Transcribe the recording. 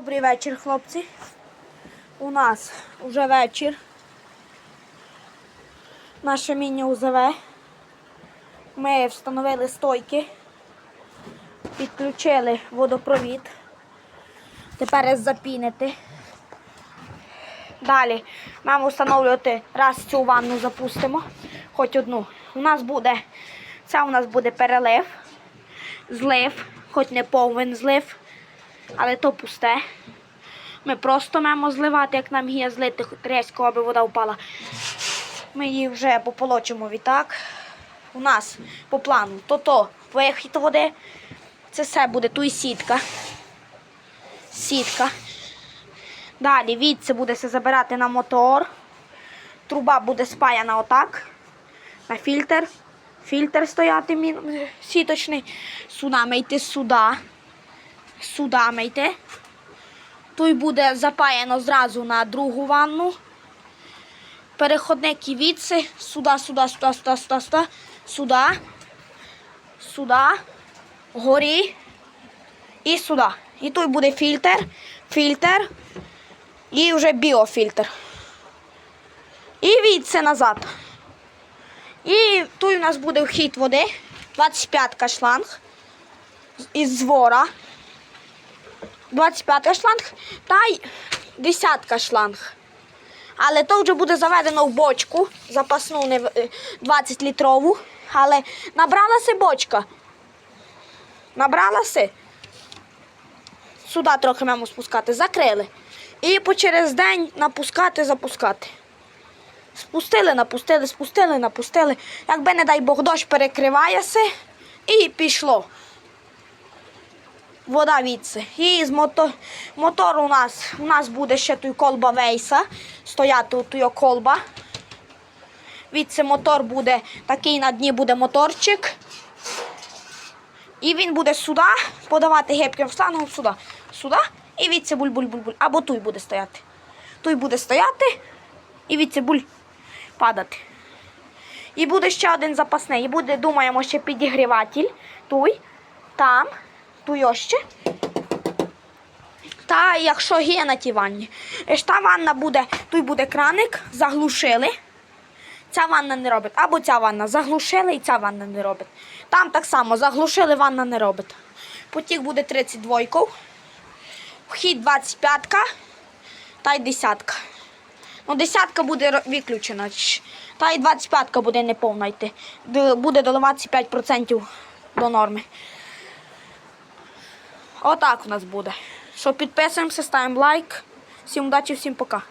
Добрий вечір, хлопці. У нас вже вечір. Наше міні-УЗВ. Ми встановили стойки, підключили водопровід. Тепер запінити. Далі маємо встановлювати раз цю ванну запустимо, хоч одну. У нас буде, це у нас буде перелив, злив, хоч не повен злив, але то пусте. Ми просто маємо зливати, як нам є злити різко, аби вода впала. Ми її вже пополочимо відтак. У нас по плану то-то вихід води. Це все буде ту і сітка. Сітка. Далі відси буде все забирати на мотор. Труба буде спаяна отак. На фільтр. Фільтр стояти сіточний. Судами йти сюди. Судами йти. Той буде запаяно зразу на другу ванну. Переходники відси. Сюди, сюди, сюди, сюди, сюди, сюди, сюди, сюди, горі і сюди. І тут буде фільтр, фільтр і вже біофільтр. І відси назад. І тут у нас буде вхід води, 25 шланг із звора. 25 шланг та й десятка шланг. Але то вже буде заведено в бочку, запасну не в- е, 20 літрову. Але набралася бочка. Набралася. Сюди трохи маємо спускати, закрили. І по через день напускати, запускати. Спустили, напустили, спустили, напустили. Якби, не дай Бог, дощ перекривається і пішло. Вода відси. І з мото... мотор у нас у нас буде ще той колба вейса. Стояти тут його колба. Відси мотор буде, такий на дні буде моторчик. І він буде сюди подавати гибким шлангом сюди. Сюди і відси буль-буль-буль-буль. Або той буде стояти. Той буде стояти і відси буль падати. І буде ще один запасний. І буде, думаємо, ще підігріватель. Той, там, той ще. Та якщо є на тій ванні. Е, Та ванна буде, тут буде краник, заглушили. Ця ванна не робить. Або ця ванна заглушили і ця ванна не робить. Там так само заглушили, ванна не робить. Потік буде 32. Вхід 25 та й десятка. Ну, десятка буде виключена. Та й 25 буде неповна йти. Буде доливатися 5% до норми. Отак у нас буде. Що підписуємося, ставимо лайк. Всім удачі, всім пока.